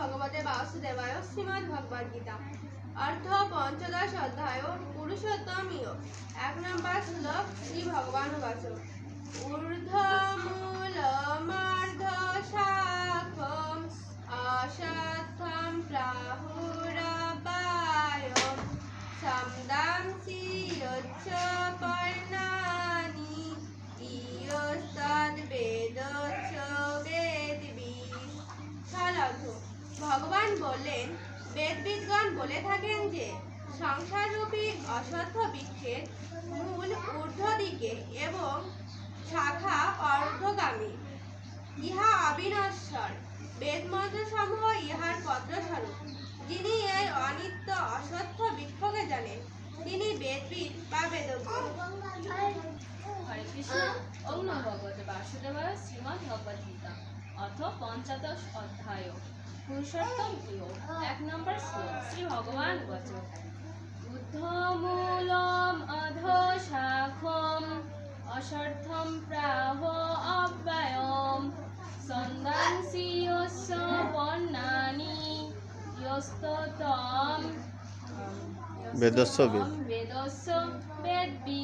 ভগবতে বাসুদেবায় শ্রীমদ ভগবদ গীতা। অর্থ পঞ্চদশ অধ্যায়, পুরুষোত্তমীয়। এক নম্বর শ্লোক, শ্রী ভগবান বাচ ঊর্ধ্বমূলমার্ধ শাখম অসত্থম প্রাহুরবায় বললেন বেদবিদগণ বলে থাকেন যে, সংসাররূপী অশ্বত্থ বৃক্ষের মূল ঊর্ধ্ব দিকে এবং শাখা অর্ধগামী। ইহা অবিনশ্বর। বেদমন্ত্রসমূহ ইহার পত্রস্বরূপ। যিনি এই অনিত্য অশ্বত্থ বৃক্ষকে জানেন, তিনি বেদবিদ বা বেদজ্ঞ। হরে কৃষ্ণ। অথ পঞ্চদশ অধ্যায় পুরুষোত্তম এক নম্বর শ্লোক শ্রী ভগবান বচ বুদ্ধমূলম অধ শাখম অসর্থম প্রাহ অব্যয়ম। সন্দাংসি যস্য বর্ণানি যস্ততম বেদস্য বেদ। বেদস্য বেদবিদ